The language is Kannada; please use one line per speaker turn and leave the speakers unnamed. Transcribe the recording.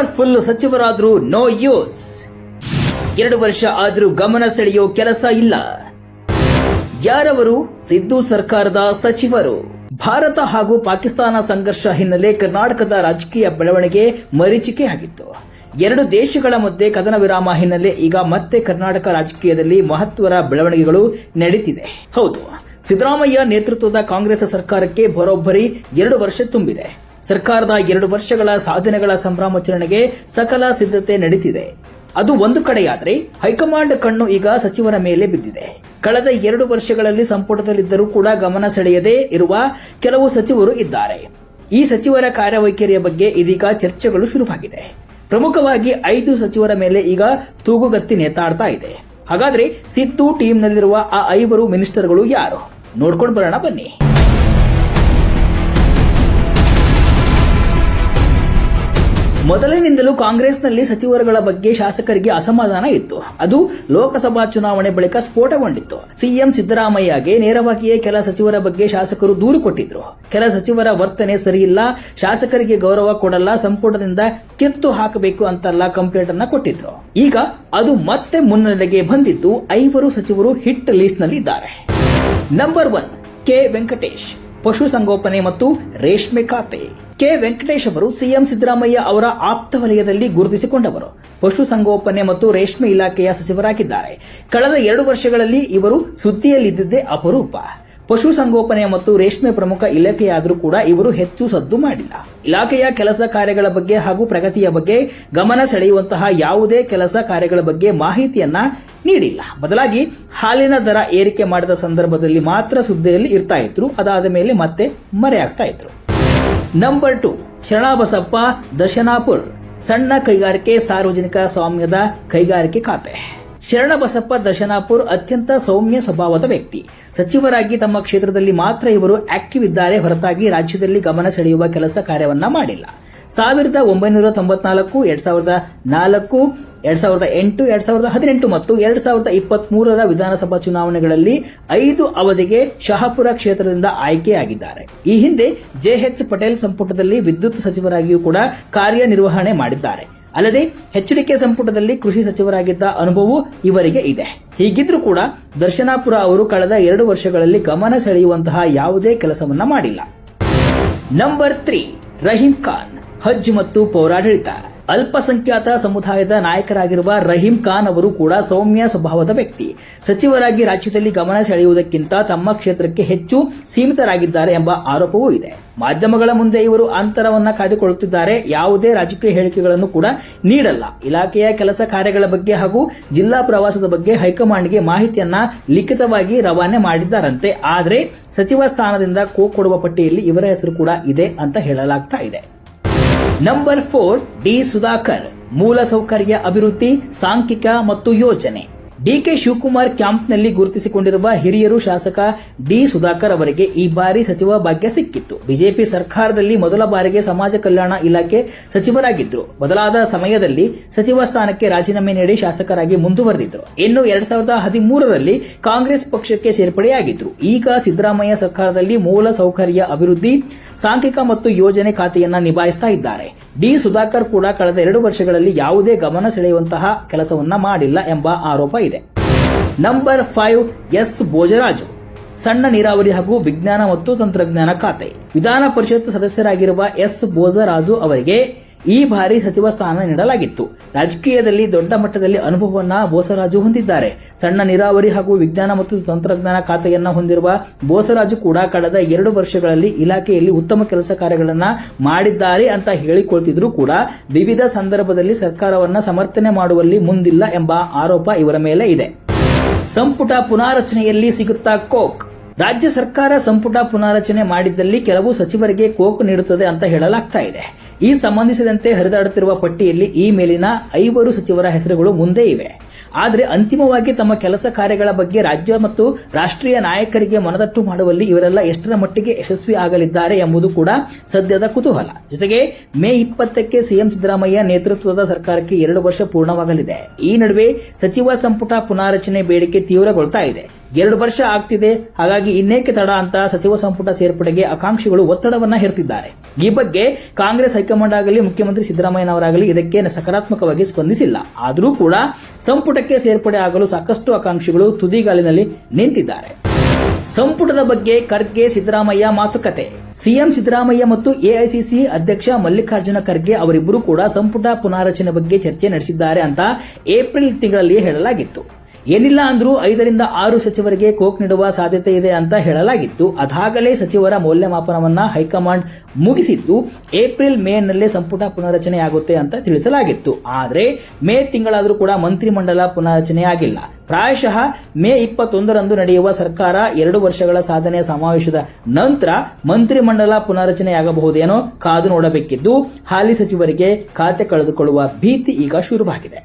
ಪವರ್ಫುಲ್ ಸಚಿವರಾದ್ರೂ ನೋ ಯೂಸ್ ಎರಡು ವರ್ಷ ಆದ್ರೂ ಗಮನ ಸೆಳೆಯೋ ಕೆಲಸ ಇಲ್ಲ. ಯಾರವರು? ಸಿದ್ದು ಸರ್ಕಾರದ ಸಚಿವರು. ಭಾರತ ಹಾಗೂ ಪಾಕಿಸ್ತಾನ ಸಂಘರ್ಷ ಹಿನ್ನೆಲೆ ಕರ್ನಾಟಕದ ರಾಜಕೀಯ ಬೆಳವಣಿಗೆ ಮರೀಚಿಕೆ ಆಗಿತ್ತು. ಎರಡು ದೇಶಗಳ ಮಧ್ಯೆ ಕದನ ವಿರಾಮ ಹಿನ್ನೆಲೆ ಈಗ ಮತ್ತೆ ಕರ್ನಾಟಕ ರಾಜಕೀಯದಲ್ಲಿ ಮಹತ್ವದ ಬೆಳವಣಿಗೆಗಳು ನಡೀತಿದೆ. ಹೌದು, ಸಿದ್ದರಾಮಯ್ಯ ನೇತೃತ್ವದ ಕಾಂಗ್ರೆಸ್ ಸರ್ಕಾರಕ್ಕೆ ಬರೋಬ್ಬರಿ ಎರಡು ವರ್ಷ ತುಂಬಿದೆ. ಸರ್ಕಾರದ ಎರಡು ವರ್ಷಗಳ ಸಾಧನೆಗಳ ಸಂಭ್ರಮಾಚರಣೆಗೆ ಸಕಲ ಸಿದ್ಧತೆ ನಡೀತಿದೆ. ಅದು ಒಂದು ಕಡೆಯಾದ್ರೆ ಹೈಕಮಾಂಡ್ ಕಣ್ಣು ಈಗ ಸಚಿವರ ಮೇಲೆ ಬಿದ್ದಿದೆ. ಕಳೆದ ಎರಡು ವರ್ಷಗಳಲ್ಲಿ ಸಂಪುಟದಲ್ಲಿದ್ದರೂ ಕೂಡ ಗಮನ ಸೆಳೆಯದೇ ಇರುವ ಕೆಲವು ಸಚಿವರು ಇದ್ದಾರೆ. ಈ ಸಚಿವರ ಕಾರ್ಯವೈಖರಿಯ ಬಗ್ಗೆ ಇದೀಗ ಚರ್ಚೆಗಳು ಶುರುವಾಗಿದೆ. ಪ್ರಮುಖವಾಗಿ ಐದು ಸಚಿವರ ಮೇಲೆ ಈಗ ತೂಗುಗತ್ತಿ ನೇತಾಡ್ತಾ ಇದೆ. ಹಾಗಾದ್ರೆ ಸಿದ್ದು ಟೀಮ್ನಲ್ಲಿರುವ ಆ ಐವರು ಮಿನಿಸ್ಟರ್ಗಳು ಯಾರು? ನೋಡ್ಕೊಂಡು ಬರೋಣ ಬನ್ನಿ. ಮೊದಲಿನಿಂದಲೂ ಕಾಂಗ್ರೆಸ್ನಲ್ಲಿ ಸಚಿವರುಗಳ ಬಗ್ಗೆ ಶಾಸಕರಿಗೆ ಅಸಮಾಧಾನ ಇತ್ತು. ಅದು ಲೋಕಸಭಾ ಚುನಾವಣೆ ಬಳಿಕ ಸ್ಫೋಟಗೊಂಡಿತ್ತು. ಸಿಎಂ ಸಿದ್ದರಾಮಯ್ಯಗೆ ನೇರವಾಗಿಯೇ ಕೆಲ ಸಚಿವರ ಬಗ್ಗೆ ಶಾಸಕರು ದೂರು ಕೊಟ್ಟಿದ್ರು. ಕೆಲ ಸಚಿವರ ವರ್ತನೆ ಸರಿಯಿಲ್ಲ, ಶಾಸಕರಿಗೆ ಗೌರವ ಕೊಡಲ್ಲ, ಸಂಪುಟದಿಂದ ಕಿತ್ತು ಹಾಕಬೇಕು ಅಂತೆಲ್ಲ ಕಂಪ್ಲೇಂಟ್ ಅನ್ನ ಕೊಟ್ಟಿದ್ರು. ಈಗ ಅದು ಮತ್ತೆ ಮುನ್ನೆಲೆಗೆ ಬಂದಿದ್ದು ಐವರು ಸಚಿವರು ಹಿಟ್ ಲಿಸ್ಟ್ನಲ್ಲಿ ಇದ್ದಾರೆ ನಂಬರ್ ಒನ್ ಕೆ ವೆಂಕಟೇಶ್ ಪಶುಸಂಗೋಪನೆ ಮತ್ತು ರೇಷ್ಮೆ ಖಾತೆ. ಕೆ ವೆಂಕಟೇಶ್ ಅವರು ಸಿಎಂ ಸಿದ್ದರಾಮಯ್ಯ ಅವರ ಆಪ್ತ ವಲಯದಲ್ಲಿ ಗುರುತಿಸಿಕೊಂಡವರು. ಪಶುಸಂಗೋಪನೆ ಮತ್ತು ರೇಷ್ಮೆ ಇಲಾಖೆಯ ಸಚಿವರಾಗಿದ್ದಾರೆ. ಕಳೆದ ಎರಡು ವರ್ಷಗಳಲ್ಲಿ ಇವರು ಸುದ್ದಿಯಲ್ಲಿದ್ದಿದ್ದೇ ಅಪರೂಪ. ಪಶುಸಂಗೋಪನೆ ಮತ್ತು ರೇಷ್ಮೆ ಪ್ರಮುಖ ಇಲಾಖೆಯಾದರೂ ಕೂಡ ಇವರು ಹೆಚ್ಚು ಸದ್ದು ಮಾಡಿಲ್ಲ. ಇಲಾಖೆಯ ಕೆಲಸ ಕಾರ್ಯಗಳ ಬಗ್ಗೆ ಹಾಗೂ ಪ್ರಗತಿಯ ಬಗ್ಗೆ ಗಮನ ಸೆಳೆಯುವಂತಹ ಯಾವುದೇ ಕೆಲಸ ಕಾರ್ಯಗಳ ಬಗ್ಗೆ ಮಾಹಿತಿಯನ್ನ ನೀಡಿಲ್ಲ. ಬದಲಾಗಿ ಹಾಲಿನ ದರ ಏರಿಕೆ ಮಾಡಿದ ಸಂದರ್ಭದಲ್ಲಿ ಮಾತ್ರ ಸುದ್ದಿಯಲ್ಲಿ ಇರ್ತಾ ಇದ್ರು. ಅದಾದ ಮೇಲೆ ಮತ್ತೆ ಮರೆಯಾಗ್ತಾ ಇದ್ರು. ನಂಬರ್ ಟು ಶರಣಬಸಪ್ಪ, ದರ್ಶನಾಪುರ್, ಸಣ್ಣ ಕೈಗಾರಿಕೆ, ಸಾರ್ವಜನಿಕ ಸ್ವಾಮ್ಯದ ಕೈಗಾರಿಕೆ ಖಾತೆ. ಶರಣಬಸಪ್ಪ, ದರ್ಶನಾಪುರ್ ಅತ್ಯಂತ ಸೌಮ್ಯ ಸ್ವಭಾವದ ವ್ಯಕ್ತಿ. ಸಚಿವರಾಗಿ ತಮ್ಮ ಕ್ಷೇತ್ರದಲ್ಲಿ ಮಾತ್ರ ಇವರು ಆಕ್ಟಿವ್ ಇದ್ದಾರೆ, ಹೊರತಾಗಿ ರಾಜ್ಯದಲ್ಲಿ ಗಮನ ಸೆಳೆಯುವ ಕೆಲಸ ಕಾರ್ಯವನ್ನ ಮಾಡಿಲ್ಲ. ಸಾವಿರದ ಒಂಬೈನೂರ ತೊಂಬತ್ನಾಲ್ಕು, ಎರಡ್ ಸಾವಿರದ ನಾಲ್ಕು, ಎರಡ್ ಸಾವಿರದ ಎಂಟು, ಎರಡ್ ಸಾವಿರದ ಹದಿನೆಂಟು ಮತ್ತು ಎರಡ್ ಸಾವಿರದ ಇಪ್ಪತ್ತ್ ಮೂರರ ವಿಧಾನಸಭಾ ಚುನಾವಣೆಗಳಲ್ಲಿ ಐದು ಅವಧಿಗೆ ಶಹಾಪುರ ಕ್ಷೇತ್ರದಿಂದ ಆಯ್ಕೆಯಾಗಿದ್ದಾರೆ. ಈ ಹಿಂದೆ ಜೆಎಚ್ ಪಟೇಲ್ ಸಂಪುಟದಲ್ಲಿ ವಿದ್ಯುತ್ ಸಚಿವರಾಗಿಯೂ ಕೂಡ ಕಾರ್ಯನಿರ್ವಹಣೆ ಮಾಡಿದ್ದಾರೆ. ಅಲ್ಲದೆ ಎಚ್ಡಿಕೆ ಸಂಪುಟದಲ್ಲಿ ಕೃಷಿ ಸಚಿವರಾಗಿದ್ದ ಅನುಭವ ಇವರಿಗೆ ಇದೆ. ಹೀಗಿದ್ರೂ ಕೂಡ ದರ್ಶನಾಪುರ ಅವರು ಕಳೆದ ಎರಡು ವರ್ಷಗಳಲ್ಲಿ ಗಮನ ಸೆಳೆಯುವಂತಹ ಯಾವುದೇ ಕೆಲಸವನ್ನ ಮಾಡಿಲ್ಲ. Number three, Rahim Khan. ಹಜ್ ಮತ್ತು ಪೌರಾಡಳಿತ. ಅಲ್ಪಸಂಖ್ಯಾತ ಸಮುದಾಯದ ನಾಯಕರಾಗಿರುವ ರಹೀಂ ಖಾನ್ ಅವರು ಕೂಡ ಸೌಮ್ಯ ಸ್ವಭಾವದ ವ್ಯಕ್ತಿ. ಸಚಿವರಾಗಿ ರಾಜ್ಯದಲ್ಲಿ ಗಮನ ಸೆಳೆಯುವುದಕ್ಕಿಂತ ತಮ್ಮ ಕ್ಷೇತ್ರಕ್ಕೆ ಹೆಚ್ಚು ಸೀಮಿತರಾಗಿದ್ದಾರೆ ಎಂಬ ಆರೋಪವೂ ಇದೆ. ಮಾಧ್ಯಮಗಳ ಮುಂದೆ ಇವರು ಅಂತರವನ್ನ ಕಾಯ್ದುಕೊಳ್ಳುತ್ತಿದ್ದಾರೆ. ಯಾವುದೇ ರಾಜಕೀಯ ಹೇಳಿಕೆಗಳನ್ನು ಕೂಡ ನೀಡಲ್ಲ. ಇಲಾಖೆಯ ಕೆಲಸ ಕಾರ್ಯಗಳ ಬಗ್ಗೆ ಹಾಗೂ ಜಿಲ್ಲಾ ಪ್ರವಾಸದ ಬಗ್ಗೆ ಹೈಕಮಾಂಡ್ಗೆ ಮಾಹಿತಿಯನ್ನ ಲಿಖಿತವಾಗಿ ರವಾನೆ ಮಾಡಿದ್ದಾರಂತೆ. ಆದರೆ ಸಚಿವ ಸ್ಥಾನದಿಂದ ಕೋ ಕೊಡುವ ಪಟ್ಟಿಯಲ್ಲಿ ಇವರ ಹೆಸರು ಕೂಡ ಇದೆ ಅಂತ ಹೇಳಲಾಗ್ತಾ ಇದೆ. ನಂಬರ್ ಫೋರ್ ಡಿ ಸುಧಾಕರ್ ಮೂಲಸೌಕರ್ಯ ಅಭಿವೃದ್ಧಿ ಸಾಂಖ್ಯಿಕ ಮತ್ತು ಯೋಜನೆ ಡಿಕೆ ಶಿವಕುಮಾರ್ ಕ್ಯಾಂಪ್ನಲ್ಲಿ ಗುರುತಿಸಿಕೊಂಡಿರುವ ಹಿರಿಯರು ಶಾಸಕ ಡಿ ಸುಧಾಕರ್ ಅವರಿಗೆ ಈ ಬಾರಿ ಸಚಿವ ಭಾಗ್ಯ ಸಿಕ್ಕಿತ್ತು. ಬಿಜೆಪಿ ಸರ್ಕಾರದಲ್ಲಿ ಮೊದಲ ಬಾರಿಗೆ ಸಮಾಜ ಕಲ್ಯಾಣ ಇಲಾಖೆ ಸಚಿವರಾಗಿದ್ದರು ಬದಲಾದ ಸಮಯದಲ್ಲಿ ಸಚಿವ ಸ್ಥಾನಕ್ಕೆ ರಾಜೀನಾಮೆ ನೀಡಿ ಶಾಸಕರಾಗಿ ಮುಂದುವರೆದಿದ್ದರು ಇನ್ನು ಎರಡ್ ಸಾವಿರದ ಹದಿಮೂರರಲ್ಲಿ ಕಾಂಗ್ರೆಸ್ ಪಕ್ಷಕ್ಕೆ ಸೇರ್ಪಡೆಯಾಗಿದ್ದರು ಈಗ ಸಿದ್ದರಾಮಯ್ಯ ಸರ್ಕಾರದಲ್ಲಿ ಮೂಲ ಸೌಕರ್ಯ ಅಭಿವೃದ್ಧಿ, ಸಾಂಖ್ಯಿಕ ಮತ್ತು ಯೋಜನೆ ಖಾತೆಯನ್ನ ನಿಭಾಯಿಸ್ತಾ ಇದ್ದಾರೆ. ಡಿ ಸುಧಾಕರ್ ಕೂಡ ಕಳೆದ ಎರಡು ವರ್ಷಗಳಲ್ಲಿ ಯಾವುದೇ ಗಮನ ಸೆಳೆಯುವಂತಹ ಕೆಲಸವನ್ನ ಮಾಡಿಲ್ಲ ಎಂಬ ಆರೋಪ ಇದೆ. Number five S Bhojaraju. ಸಣ್ಣ ನೀರಾವರಿ ಹಾಗೂ ವಿಜ್ಞಾನ ಮತ್ತು ತಂತ್ರಜ್ಞಾನ ಖಾತೆ. ವಿಧಾನ ಪರಿಷತ್ ಸದಸ್ಯರಾಗಿರುವ ಎಸ್ ಬೋಜರಾಜು ಅವರಿಗೆ ಈ ಬಾರಿ ಸಚಿವ ಸ್ಥಾನ ನೀಡಲಾಗಿತ್ತು. ರಾಜಕೀಯದಲ್ಲಿ ದೊಡ್ಡ ಮಟ್ಟದಲ್ಲಿ ಅನುಭವವನ್ನ ಬೋಸರಾಜು ಹೊಂದಿದ್ದಾರೆ. ಸಣ್ಣ ನೀರಾವರಿ ಹಾಗೂ ವಿಜ್ಞಾನ ಮತ್ತು ತಂತ್ರಜ್ಞಾನ ಖಾತೆಯನ್ನ ಹೊಂದಿರುವ ಬೋಸರಾಜು ಕೂಡ ಕಳೆದ ಎರಡು ವರ್ಷಗಳಲ್ಲಿ ಇಲಾಖೆಯಲ್ಲಿ ಉತ್ತಮ ಕೆಲಸ ಕಾರ್ಯಗಳನ್ನ ಮಾಡಿದ್ದಾರೆ ಅಂತ ಹೇಳಿಕೊಳ್ತಿದ್ರು ಕೂಡ. ವಿವಿಧ ಸಂದರ್ಭದಲ್ಲಿ ಸರ್ಕಾರವನ್ನ ಸಮರ್ಥನೆ ಮಾಡುವಲ್ಲಿ ಮುಂದಿಲ್ಲ ಎಂಬ ಆರೋಪ ಇವರ ಮೇಲೆ ಇದೆ. ಸಂಪುಟ ಪುನಾರಚನೆಯಲ್ಲಿ ಸಿಗುತ್ತಾ ಕೋಕ್. ರಾಜ್ಯ ಸರ್ಕಾರ ಸಂಪುಟ ಪುನಾರಚನೆ ಮಾಡಿದ್ದಲ್ಲಿ ಕೆಲವು ಸಚಿವರಿಗೆ ಕೋಕು ನೀಡುತ್ತದೆ ಅಂತ ಹೇಳಲಾಗ್ತಾ ಇದೆ. ಈ ಸಂಬಂಧಿಸಿದಂತೆ ಹರಿದಾಡುತ್ತಿರುವ ಪಟ್ಟಿಯಲ್ಲಿ ಈ ಮೇಲಿನ ಐವರು ಸಚಿವರ ಹೆಸರುಗಳು ಮುಂದೆ ಇವೆ. ಆದರೆ ಅಂತಿಮವಾಗಿ ತಮ್ಮ ಕೆಲಸ ಕಾರ್ಯಗಳ ಬಗ್ಗೆ ರಾಜ್ಯ ಮತ್ತು ರಾಷ್ಟ್ರೀಯ ನಾಯಕರಿಗೆ ಮನದಟ್ಟು ಮಾಡುವಲ್ಲಿ ಇವರೆಲ್ಲ ಎಷ್ಟರ ಮಟ್ಟಿಗೆ ಯಶಸ್ವಿ ಆಗಲಿದ್ದಾರೆ ಎಂಬುದು ಕೂಡ ಸದ್ಯದ ಕುತೂಹಲ. ಜೊತೆಗೆ ಮೇ ಇಪ್ಪತ್ತಕ್ಕೆ ಸಿಎಂ ಸಿದ್ದರಾಮಯ್ಯ ನೇತೃತ್ವದ ಸರ್ಕಾರಕ್ಕೆ ಎರಡು ವರ್ಷ ಪೂರ್ಣವಾಗಲಿದೆ. ಈ ನಡುವೆ ಸಚಿವ ಸಂಪುಟ ಪುನಾರಚನೆ ಬೇಡಿಕೆ ತೀವ್ರಗೊಳ್ತಾ ಇದೆ. ಎರಡು ವರ್ಷ ಆಗ್ತಿದೆ. ಹಾಗಾಗಿ ಇನ್ನೇಕೆ ತಡ ಅಂತ ಸಚಿವ ಸಂಪುಟ ಸೇರ್ಪಡೆಗೆ ಆಕಾಂಕ್ಷಿಗಳು ಒತ್ತಡವನ್ನ ಹೇರ್ತಿದ್ದಾರೆ. ಈ ಬಗ್ಗೆ ಕಾಂಗ್ರೆಸ್ ಹೈಕಮಾಂಡ್ ಆಗಲಿ, ಮುಖ್ಯಮಂತ್ರಿ ಸಿದ್ದರಾಮಯ್ಯನವರಾಗಲಿ ಇದಕ್ಕೆ ಸಕಾರಾತ್ಮಕವಾಗಿ ಸ್ಪಂದಿಸಿಲ್ಲ. ಆದರೂ ಕೂಡ ಸಂಪುಟಕ್ಕೆ ಸೇರ್ಪಡೆ ಆಗಲು ಸಾಕಷ್ಟು ಆಕಾಂಕ್ಷಿಗಳು ತುದಿಗಾಲಿನಲ್ಲಿ ನಿಂತಿದ್ದಾರೆ. ಸಂಪುಟದ ಬಗ್ಗೆ ಖರ್ಗೆ, ಸಿದ್ದರಾಮಯ್ಯ ಮಾತುಕತೆ. ಸಿಎಂ ಸಿದ್ದರಾಮಯ್ಯ ಮತ್ತು ಎಐಸಿಸಿ ಅಧ್ಯಕ್ಷ ಮಲ್ಲಿಕಾರ್ಜುನ ಖರ್ಗೆ ಅವರಿಬ್ಬರು ಕೂಡ ಸಂಪುಟ ಪುನಾರಚನೆ ಬಗ್ಗೆ ಚರ್ಚೆ ನಡೆಸಿದ್ದಾರೆ ಅಂತ ಏಪ್ರಿಲ್ ತಿಂಗಳಲ್ಲಿ ಹೇಳಲಾಗಿತ್ತು. ಏನಿಲ್ಲ ಅಂದರೂ ಐದರಿಂದ ಆರು ಸಚಿವರಿಗೆ ಕೋಕ್ ನೀಡುವ ಸಾಧ್ಯತೆ ಇದೆ ಅಂತ ಹೇಳಲಾಗಿತ್ತು. ಅದಾಗಲೇ ಸಚಿವರ ಮೌಲ್ಯಮಾಪನವನ್ನು ಹೈಕಮಾಂಡ್ ಮುಗಿಸಿದ್ದು ಏಪ್ರಿಲ್ ಮೇನಲ್ಲೇ ಸಂಪುಟ ಪುನರಚನೆಯಾಗುತ್ತೆ ಅಂತ ತಿಳಿಸಲಾಗಿತ್ತು. ಆದರೆ ಮೇ ತಿಂಗಳಾದರೂ ಕೂಡ ಮಂತ್ರಿಮಂಡಲ ಪುನರಚನೆಯಾಗಿಲ್ಲ ಪ್ರಾಯಶಃ ಮೇ ಇಪ್ಪತ್ತೊಂದರಂದು ನಡೆಯುವ ಸರ್ಕಾರ ಎರಡು ವರ್ಷಗಳ ಸಾಧನೆಯ ಸಮಾವೇಶದ ನಂತರ ಮಂತ್ರಿಮಂಡಲ ಪುನರಚನೆಯಾಗಬಹುದೇನೋ ಕಾದು ನೋಡಬೇಕಿದ್ದು, ಹಾಲಿ ಸಚಿವರಿಗೆ ಖಾತೆ ಕಳೆದುಕೊಳ್ಳುವ ಭೀತಿ ಈಗ ಶುರುವಾಗಿದೆ.